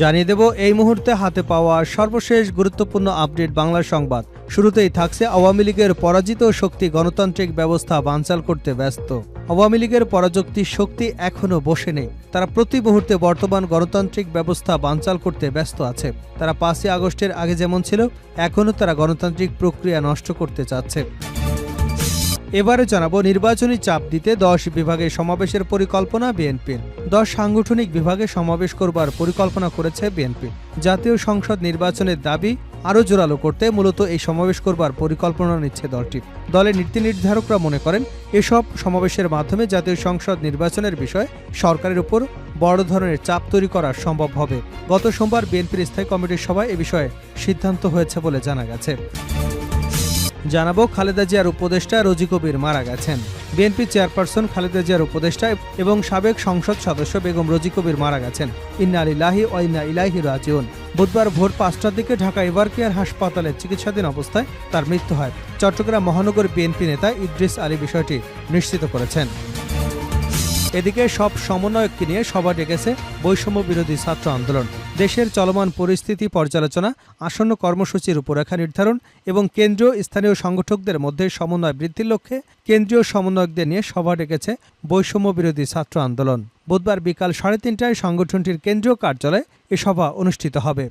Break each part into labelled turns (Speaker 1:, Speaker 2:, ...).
Speaker 1: জানিয়ে দেব, এই মুহূর্তে হাতে পাওয়া সর্বশেষ গুরুত্বপূর্ণ আপডেট বাংলা সংবাদ। শুরুতেই থাকছে আওয়ামী লীগের পরাজিত শক্তি গণতান্ত্রিক ব্যবস্থা বানচাল করতে ব্যস্ত। আওয়ামী লীগের পরাযুক্তি শক্তি এখনও বসে নেই। তারা প্রতি মুহূর্তে বর্তমান গণতান্ত্রিক ব্যবস্থা বানচাল করতে ব্যস্ত আছে। তারা পাঁচই আগস্টের আগে যেমন ছিল, এখনও তারা গণতান্ত্রিক প্রক্রিয়া নষ্ট করতে চাচ্ছে। এবারে জানাব নির্বাচনী চাপ দিতে দশ বিভাগে সমাবেশের পরিকল্পনা বিএনপির দশ সাংগঠনিক বিভাগে সমাবেশ করবার পরিকল্পনা করেছে বিএনপি। জাতীয় সংসদ নির্বাচনের দাবি, আরও জোরালো করতে মূলত এই সমাবেশ করবার পরিকল্পনা নিচ্ছে দলটি। দলের নীতি নির্ধারকরা মনে করেন, এসব সমাবেশের মাধ্যমে জাতীয় সংসদ নির্বাচনের বিষয়ে সরকারের উপর বড় ধরনের চাপ তৈরি করা সম্ভব হবে। গত সোমবার বিএনপির স্থায়ী কমিটির সভায় এ বিষয়ে সিদ্ধান্ত হয়েছে বলে জানা গেছে। জানাব খালেদা জিয়ার উপদেষ্টা রোজি কবির মারা গেছেন। বিএনপি চেয়ারপারসন খালেদা জিয়ার উপদেষ্টা এবং সাবেক সংসদ সদস্য বেগম রোজি কবির মারা গেছেন। ইন্না আলিল্লাহি ও ইন্না ইলাহি রাজিউন। বুধবার ভোর পাঁচটার দিকে ঢাকা এভার কেয়ার হাসপাতালে চিকিৎসাধীন অবস্থায় তার মৃত্যু হয়। চট্টগ্রাম মহানগর বিএনপি নেতা ইদ্রিস আলী বিষয়টি নিশ্চিত করেছেন। এদিকে সব সমন্বয়ককে নিয়ে সভা ডেকেছে বৈষম্য বিরোধী ছাত্র আন্দোলন। দেশের চলমান পরিস্থিতি পর্যালোচনা, আসন্ন কর্মসূচির রূপরেখা নির্ধারণ এবং কেন্দ্রীয় স্থানীয় সংগঠকদের মধ্যে সমন্বয় বৃদ্ধির লক্ষ্যে কেন্দ্রীয় সমন্বয়কদের নিয়ে সভা ডেকেছে বৈষম্য বিরোধী ছাত্র আন্দোলন। বুধবার বিকাল সাড়ে তিনটায় সংগঠনটির কেন্দ্রীয় কার্যালয়ে এ সভা অনুষ্ঠিত হবে।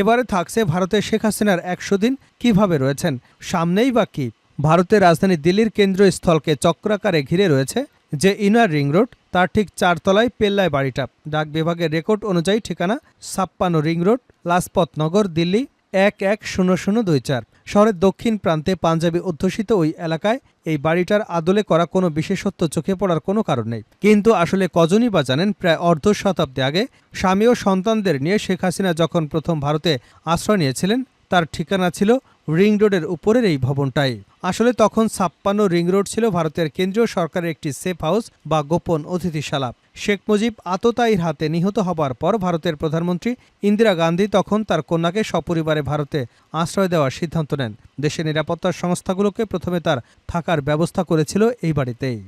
Speaker 1: এবারে থাকছে ভারতের শেখ হাসিনার একশো দিন কীভাবে রয়েছেন, সামনেই বা কি? ভারতের রাজধানী দিল্লির কেন্দ্রীয় স্থলকে চক্রাকারে ঘিরে রয়েছে যে ইনার রিং রোড তার ঠিক চারতলায় পেল্লায় বাড়িটা। ডাক বিভাগের রেকর্ড অনুযায়ী ঠিকানা ছাপ্পান্ন রিং রোড লাজপত নগর, দিল্লি, এক এক শূন্য শূন্য দুই চার। শহরের দক্ষিণ প্রান্তে পাঞ্জাবি অধ্যুষিত ওই এলাকায় এই বাড়িটার আদলে করা কোনো বিশেষত্ব চোখে পড়ার কোনো কারণ নেই। কিন্তু আসলে কজনই বা জানেন, প্রায় অর্ধ শতাব্দী আগে স্বামী ও সন্তানদের নিয়ে শেখ হাসিনা যখন প্রথম ভারতে আশ্রয় নিয়েছিলেন, তার ঠিকানা ছিল রিং রোডের উপরের এই ভবনটাই। আসলে তখন ছাপ্পান্ন রিং রোড ছিল ভারতের কেন্দ্রীয় সরকারের একটি সেফ হাউস বা গোপন অতিথিশালা। শেখ মুজিব আততায়ীর হাতে নিহত হবার পর ভারতের প্রধানমন্ত্রী ইন্দিরা গান্ধী তখন তার কন্যাকে সপরিবারে ভারতে আশ্রয় দেওয়ার সিদ্ধান্ত নেন। দেশের নিরাপত্তা সংস্থাগুলোকে প্রথমে তার থাকার ব্যবস্থা করেছিল এই বাড়িতেই।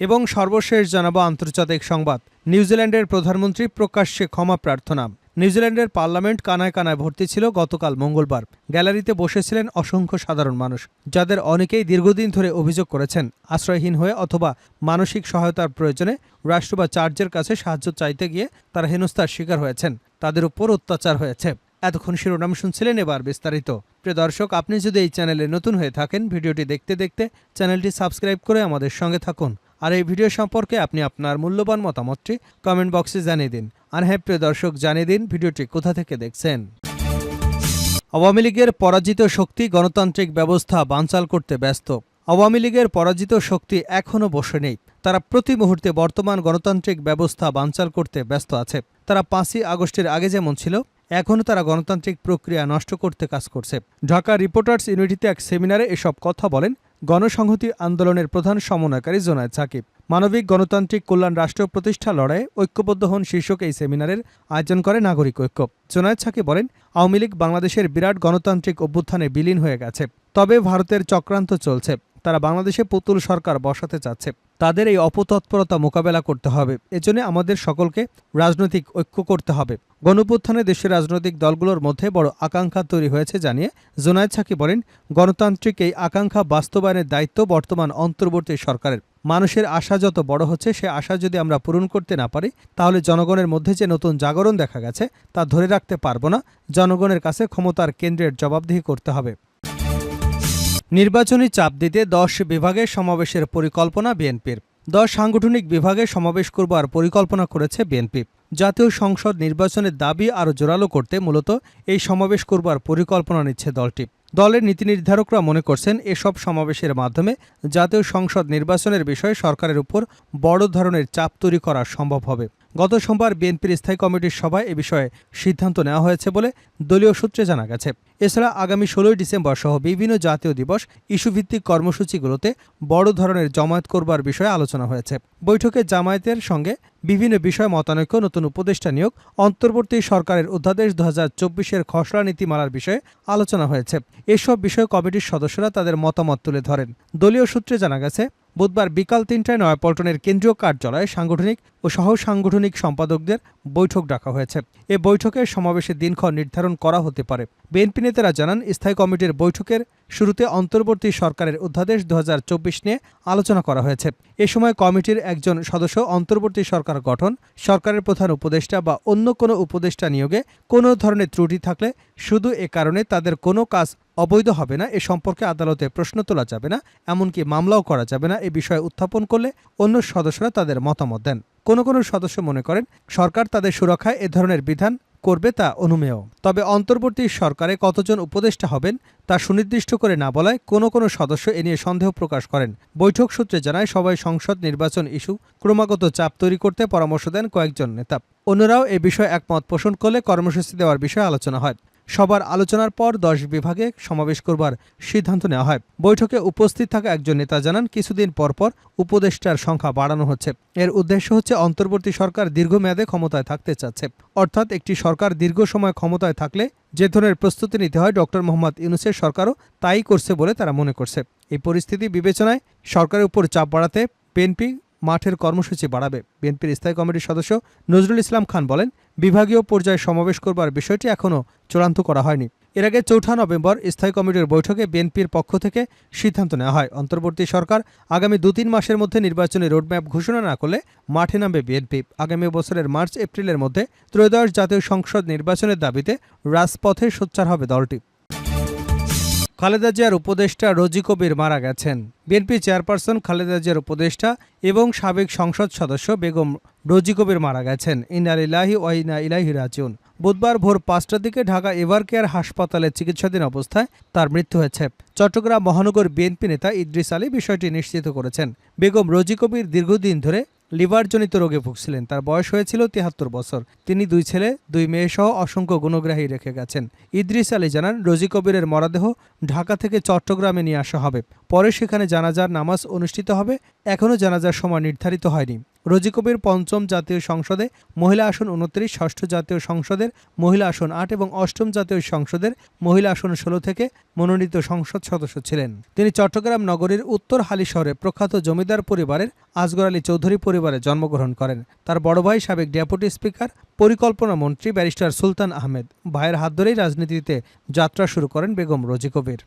Speaker 1: এবং সর্বশেষ জানাব আন্তর্জাতিক সংবাদ। নিউজিল্যান্ডের প্রধানমন্ত্রী প্রকাশ্যে ক্ষমা প্রার্থনা। নিউজিল্যান্ডের পার্লামেন্ট কানায় কানায় ভর্তি ছিল গতকাল মঙ্গলবার। গ্যালারিতে বসেছিলেন অসংখ্য সাধারণ মানুষ, যাদের অনেকেই দীর্ঘদিন ধরে অভিযোগ করেছেন আশ্রয়হীন হয়ে অথবা মানসিক সহায়তার প্রয়োজনে রাষ্ট্র বা চার্চের কাছে সাহায্য চাইতে গিয়ে তারা হেনস্থার শিকার হয়েছেন। তাদের উপর অত্যাচার হয়েছে। এতক্ষণ শিরোনাম শুনছিলেন এবার বিস্তারিত। প্রিয় দর্শক, আপনি যদি এই চ্যানেলে নতুন হয়ে থাকেন, ভিডিওটি দেখতে দেখতে চ্যানেলটি সাবস্ক্রাইব করে আমাদের সঙ্গে থাকুন। আর এই ভিডিও সম্পর্কে আপনি আপনার মূল্যবান মতামতটি কমেন্ট বক্সে জানিয়ে দিন। আর হ্যাঁ প্রিয় দর্শক, জানিয়ে দিন ভিডিওটি কোথা থেকে দেখছেন। আওয়ামী লীগের পরাজিত শক্তি গণতান্ত্রিক ব্যবস্থা বানচাল করতে ব্যস্ত। আওয়ামী লীগের পরাজিত শক্তি এখনও বসে নেই। তারা প্রতি মুহূর্তে বর্তমান গণতান্ত্রিক ব্যবস্থা বানচাল করতে ব্যস্ত আছে। তারা পাঁচই আগস্টের আগে যেমন ছিল, এখনও তারা গণতান্ত্রিক প্রক্রিয়া নষ্ট করতে কাজ করছে। ঢাকা রিপোর্টার্স ইউনিটিতে এক সেমিনারে এসব কথা বলেন গণসংহতি আন্দোলনের প্রধান সমন্বয়কারী জোনায়দ সাকিব। মানবিক গণতান্ত্রিক কল্যাণ রাষ্ট্র প্রতিষ্ঠা লড়াইয়ে ঐক্যবদ্ধ হন শীর্ষক এই সেমিনারের আয়োজন করে নাগরিক ঐক্য। জোনায়দ সাকিব বলেন, আওয়ামী লীগ বাংলাদেশের বিরাট গণতান্ত্রিক অভ্যুত্থানে বিলীন হয়ে গেছে, তবে ভারতের চক্রান্ত চলছে। তারা বাংলাদেশে পুতুল সরকার বসাতে চাচ্ছে। তাদের এই অপতৎপরতা মোকাবেলা করতে হবে। এজন্য আমাদের সকলকে রাজনৈতিক ঐক্য করতে হবে। গণপুত্থানে দেশের রাজনৈতিক দলগুলোর মধ্যে বড় আকাঙ্ক্ষা তৈরি হয়েছে জানিয়ে জোনায়েদ সাকি বলেন, গণতান্ত্রিক এই আকাঙ্ক্ষা বাস্তবায়নের দায়িত্ব বর্তমান অন্তর্বর্তী সরকারের। মানুষের আশা যত বড় হচ্ছে, সে আশা যদি আমরা পূরণ করতে না পারি, তাহলে জনগণের মধ্যে যে নতুন জাগরণ দেখা গেছে, তা ধরে রাখতে পারব না। জনগণের কাছে ক্ষমতার কেন্দ্রের জবাবদিহি করতে হবে। নির্বাচনী চাপ দিতে দশ বিভাগে সমাবেশের পরিকল্পনা বিএনপির। দশ সাংগঠনিক বিভাগে সমাবেশ করবার পরিকল্পনা করেছে বিএনপি। জাতীয় সংসদ নির্বাচনের দাবি আরও জোরালো করতে মূলত এই সমাবেশ করবার পরিকল্পনা নিচ্ছে দলটি। দলের নীতি নির্ধারকরা মনে করছেন এসব সমাবেশের মাধ্যমে জাতীয় সংসদ নির্বাচনের বিষয়ে সরকারের উপর বড় ধরনের চাপ তৈরি করা সম্ভব হবে। গত সোমবার বিএনপির স্থায়ী কমিটির সভায় এ বিষয়ে সিদ্ধান্ত নেওয়া হয়েছে বলে দলীয় সূত্রে জানা গেছে। এছাড়া আগামী ষোলোই ডিসেম্বর সহ বিভিন্ন জাতীয় দিবস ইস্যুভিত্তিক কর্মসূচিগুলোতে বড় ধরনের জমায়েত করবার বিষয়ে আলোচনা হয়েছে। বৈঠকে জামায়াতের সঙ্গে বিভিন্ন বিষয় মতানৈক্য, নতুন উপদেষ্টা নিয়োগ, অন্তর্বর্তী সরকারের অধ্যাদেশ দু হাজার চব্বিশের খসড়া নীতিমালার বিষয়ে আলোচনা হয়েছে। এসব বিষয়ে কমিটির সদস্যরা তাদের মতামত তুলে ধরেন। দলীয় সূত্রে জানা গেছে বুধবার বিকাল তিনটায় নয়াপল্টনের কেন্দ্রীয় কার্যালয়ে সাংগঠনিক ও সহ সাংগঠনিক সম্পাদকদের বৈঠক ডাকা হয়েছে। এ বৈঠকে সমাবেশের দিনক্ষণ নির্ধারণ করা হতে পারে। বিএনপি নেতারা জানান, স্থায়ী কমিটির বৈঠকের শুরুতে অন্তর্বর্তী সরকারের অধ্যাদেশ দু হাজার চব্বিশ নিয়ে আলোচনা করা হয়েছে। এ সময় কমিটির একজন সদস্য অন্তর্বর্তী সরকার গঠন, সরকারের প্রধান উপদেষ্টা বা অন্য কোনো উপদেষ্টা নিয়োগে কোনো ধরনের ত্রুটি থাকলে শুধু এ কারণে তাদের কোনো কাজ অবৈধ হবে না, এ সম্পর্কে আদালতে প্রশ্ন তোলা যাবে না, এমনকি মামলাও করা যাবে না, এ বিষয়ে উত্থাপন করলে অন্য সদস্যরা তাদের মতামত দেন। কোনো কোনো সদস্য মনে করেন, সরকার তাদের সুরক্ষায় এ ধরনের বিধান করবে তা অনুমেয়। তবে অন্তর্বর্তী সরকারে কতজন উপদেষ্টা হবেন, তা সুনির্দিষ্ট করে না বলায় কোনো কোনো সদস্য এ নিয়ে সন্দেহ প্রকাশ করেন। বৈঠক সূত্রে জানায় সবাই সংসদ নির্বাচন ইস্যু ক্রমাগত চাপ তৈরি করতে পরামর্শ দেন কয়েকজন নেতা। অন্যরাও এ বিষয়ে একমত পোষণ করলে কর্মসূচি দেওয়ার বিষয়ে আলোচনা হয়। সবার আলোচনার পর দশ বিভাগে সমাবেশ করবার সিদ্ধান্ত নেওয়া হয়। বৈঠকে উপস্থিত থাকা একজন নেতা জানান, কিছুদিন পরপর উপদেষ্টার সংখ্যা বাড়ানো হচ্ছে। এর উদ্দেশ্য হচ্ছে অন্তর্বর্তী সরকার দীর্ঘমেয়াদে ক্ষমতায় থাকতে চাচ্ছে। অর্থাৎ একটি সরকার দীর্ঘ সময় ক্ষমতায় থাকলে যে ধরনের প্রস্তুতি নিতে হয় ডক্টর মোহাম্মদ ইউনুসের সরকারও তাই করছে বলে তারা মনে করছে। এই পরিস্থিতি বিবেচনায় সরকারের উপর চাপ বাড়াতে বিএনপি মাঠের কর্মসূচি বাড়াবে। বিএনপির স্থায়ী কমিটির সদস্য নজরুল ইসলাম খান বলেন, বিভাগীয় পর্যায়ে সমাবেশ করবার বিষয়টি এখনও চূড়ান্ত করা হয়নি। এর আগে চৌঠা নভেম্বর স্থায়ী কমিটির বৈঠকে বিএনপির পক্ষ থেকে সিদ্ধান্ত নেওয়া হয়। অন্তর্বর্তী সরকার আগামী দু তিন মাসের মধ্যে নির্বাচনী রোডম্যাপ ঘোষণা না করলে মাঠে নামবে বিএনপি। আগামী বছরের মার্চ এপ্রিলের মধ্যে ত্রয়োদশ জাতীয় সংসদ নির্বাচনের দাবিতে রাজপথে সোচ্চার হবে দলটি। খালেদা জিয়ার উপদেষ্টা রোজি কবির মারা গেছেন। বিএনপি চেয়ারপারসন খালেদা জিয়ার উপদেষ্টা এবং সাবেক সংসদ সদস্য বেগম রোজি কবির মারা গেছেন। ইনালিল্লাহি ওয়াইনা ইলাহি রাজিউন। বুধবার ভোর পাঁচটার দিকে ঢাকা এভার কেয়ার হাসপাতালে চিকিৎসাধীন অবস্থায় তার মৃত্যু হয়েছে। চট্টগ্রাম মহানগর বিএনপি নেতা ইদ্রিস আলী বিষয়টি নিশ্চিত করেছেন। বেগম রোজি কবির দীর্ঘদিন ধরে লিভারজনিত রোগে ভুগছিলেন। তার বয়স হয়েছিল তিয়াত্তর বছর। তিনি দুই ছেলে, দুই মেয়ে সহ অসংখ্য গুণগ্রাহী রেখে গেছেন। ইদ্রিস আলী জানান, রোজি কবিরের মরাদেহ ঢাকা থেকে চট্টগ্রামে নিয়ে আসা হবে। পরে সেখানে জানাজার নামাজ অনুষ্ঠিত হবে। এখনও জানাজার সময় নির্ধারিত হয়নি। রোজি কবির পঞ্চম জাতীয় সংসদে, মহিলা আসন উনত্রিশ, ষষ্ঠ জাতীয় সংসদের, মহিলা আসন আট এবং অষ্টম জাতীয় সংসদের, মহিলা আসন ষোলো থেকে মনোনীত সংসদ সদস্য ছিলেন। তিনি চট্টগ্রাম নগরীর উত্তর হালি শহরে প্রখ্যাত জমিদার পরিবারের আজগর আলী চৌধুরী পরিবারে জন্মগ্রহণ করেন। তার বড় ভাই সাবেক ডেপুটি স্পিকার, পরিকল্পনা মন্ত্রী ব্যারিস্টার সুলতান আহমেদ। ভাইয়ের হাত ধরেই রাজনীতিতে যাত্রা শুরু করেন বেগম রোজি কবির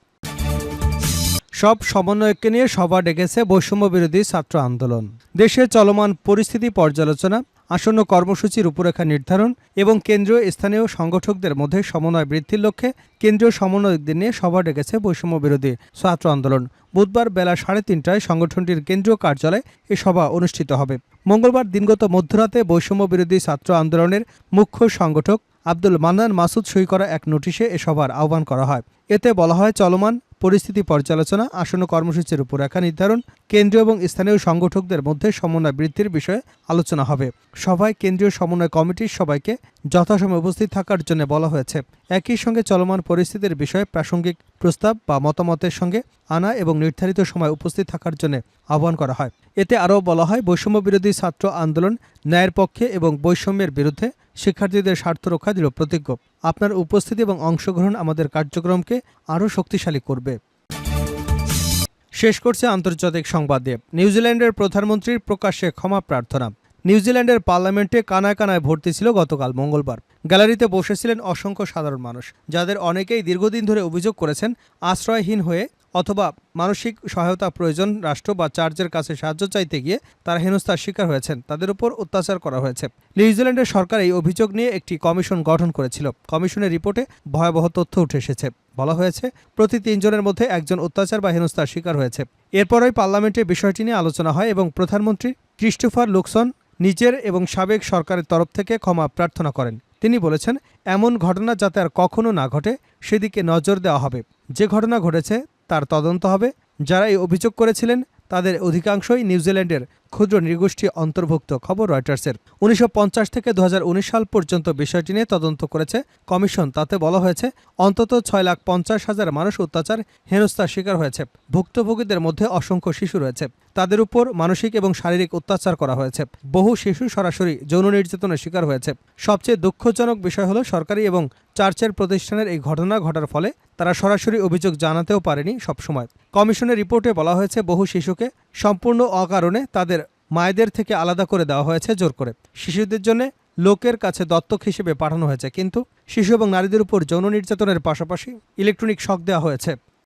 Speaker 1: সব সমন্বয়কে নিয়ে সভা ডেকেছে বৈষম্য বিরোধী ছাত্র আন্দোলন। দেশে চলমান পরিস্থিতি পর্যালোচনা, আসন্ন কর্মসূচির রূপরেখা নির্ধারণ এবং কেন্দ্রীয় স্থানীয় সংগঠকদের মধ্যে সমন্বয় বৃদ্ধির লক্ষ্যে কেন্দ্রীয় সমন্বয়কদের নিয়ে সভা ডেকেছে বৈষম্য বিরোধী ছাত্র আন্দোলন। বুধবার বেলা সাড়ে তিনটায় সংগঠনটির কেন্দ্রীয় কার্যালয়ে এ সভা অনুষ্ঠিত হবে। মঙ্গলবার দিনগত মধ্যরাতে বৈষম্য বিরোধী ছাত্র আন্দোলনের মুখ্য সংগঠক আব্দুল মান্নান মাসুদ সই করা এক নোটিশে এ সভার আহ্বান করা হয়। এতে বলা হয়, চলমান পরিস্থিতি পর্যালোচনা, আসন্ন কর্মসূচির রূপরেখা নির্ধারণ, কেন্দ্রীয় এবং স্থানীয় সংগঠকদের মধ্যে সমন্বয় বৃদ্ধির বিষয়ে আলোচনা হবে। সভায় কেন্দ্রীয় সমন্বয় কমিটির সবাইকে যথাসময়ে উপস্থিত থাকার জন্য বলা হয়েছে। একই সঙ্গে চলমান পরিস্থিতির বিষয়ে প্রাসঙ্গিক প্রস্তাব বা মতামতের সঙ্গে আনা এবং নির্ধারিত সময় উপস্থিত থাকার জন্য আহ্বান করা হয়। এতে আরও বলা হয় বৈষম্য বিরোধী ছাত্র আন্দোলন ন্যায়ের পক্ষে এবং বৈষম্যের বিরুদ্ধে শিক্ষার্থীদের স্বার্থ রক্ষা দৃঢ় প্রতিজ্ঞ আপনার উপস্থিতি এবং অংশগ্রহণ আমাদের কার্যক্রমকে আরও শক্তিশালী করবে। শেষ করছে আন্তর্জাতিক সংবাদ নিউজিল্যান্ডের প্রধানমন্ত্রীর প্রকাশ্যে ক্ষমা প্রার্থনা। নিউজিল্যান্ডের পার্লামেন্টে কানায় কানায় ভর্তি ছিল গতকাল মঙ্গলবার। গ্যালারিতে বসেছিলেন অসংখ্য সাধারণ মানুষ, যাদের অনেকেই দীর্ঘদিন ধরে অভিযোগ করেছেন আশ্রয়হীন হয়ে অথবা মানসিক সহায়তা প্রয়োজন রাষ্ট্র বা চার্চের কাছে সাহায্য চাইতে গিয়ে তারা হেনস্থার শিকার হয়েছেন। তাদের উপর অত্যাচার করা হয়েছে। নিউজিল্যান্ডের সরকার এই অভিযোগ নিয়ে একটি কমিশন গঠন করেছিল। কমিশনের রিপোর্টে ভয়াবহ তথ্য উঠে এসেছে। বলা হয়েছে, প্রতি তিনজনের মধ্যে একজন অত্যাচার বা হেনস্থার শিকার হয়েছে। এরপরই পার্লামেন্টে বিষয়টি নিয়ে আলোচনা হয় এবং প্রধানমন্ত্রী ক্রিস্টোফার লুকসন নিজের এবং সাবেক সরকারের তরফ থেকে ক্ষমা প্রার্থনা করেন। তিনি বলেছেন, এমন ঘটনা যাতে আর কখনো না ঘটে, সেদিকে নজর দেওয়া হবে। যে ঘটনা ঘটেছে, তার তদন্ত হবে। যারা এই অভিযোগ করেছিলেন, তাদের অধিকাংশই নিউজিল্যান্ডের ক্ষুদ্র নৃগোষ্ঠী অন্তর্ভুক্ত খবর রয়টার্সের। উনিশশো পঞ্চাশ থেকে দু হাজার উনিশ সাল পর্যন্ত বিষয়টি নিয়ে তদন্ত করেছে কমিশন। তাতে বলা হয়েছে, অন্তত ছয় লাখ পঞ্চাশ হাজার মানুষ অত্যাচার, হেনস্থার শিকার হয়েছে। ভুক্তভোগীদের মধ্যে অসংখ্য শিশু রয়েছে। তাদের উপর মানসিক এবং শারীরিক অত্যাচার করা হয়েছে। বহু শিশু সরাসরি যৌন নির্যাতনের শিকার হয়েছে। সবচেয়ে দুঃখজনক বিষয় হলো সরকারি এবং চার্চের প্রতিষ্ঠানের এই ঘটনা ঘটার ফলে তারা সরাসরি অভিযোগ জানাতেও পারেনি সবসময়। কমিশনের রিপোর্টে বলা হয়েছে, বহু শিশুকে সম্পূর্ণ অকারণে তাদের মায়েদের থেকে আলাদা করে দেওয়া হয়েছে জোর করে। শিশুদের জন্য লোকের কাছে দত্তক হিসেবে পাঠানো হয়েছে, কিন্তু শিশু এবং নারীদের উপর যৌন নির্যাতনের পাশাপাশি ইলেকট্রনিক শখ দেওয়া হয়েছে।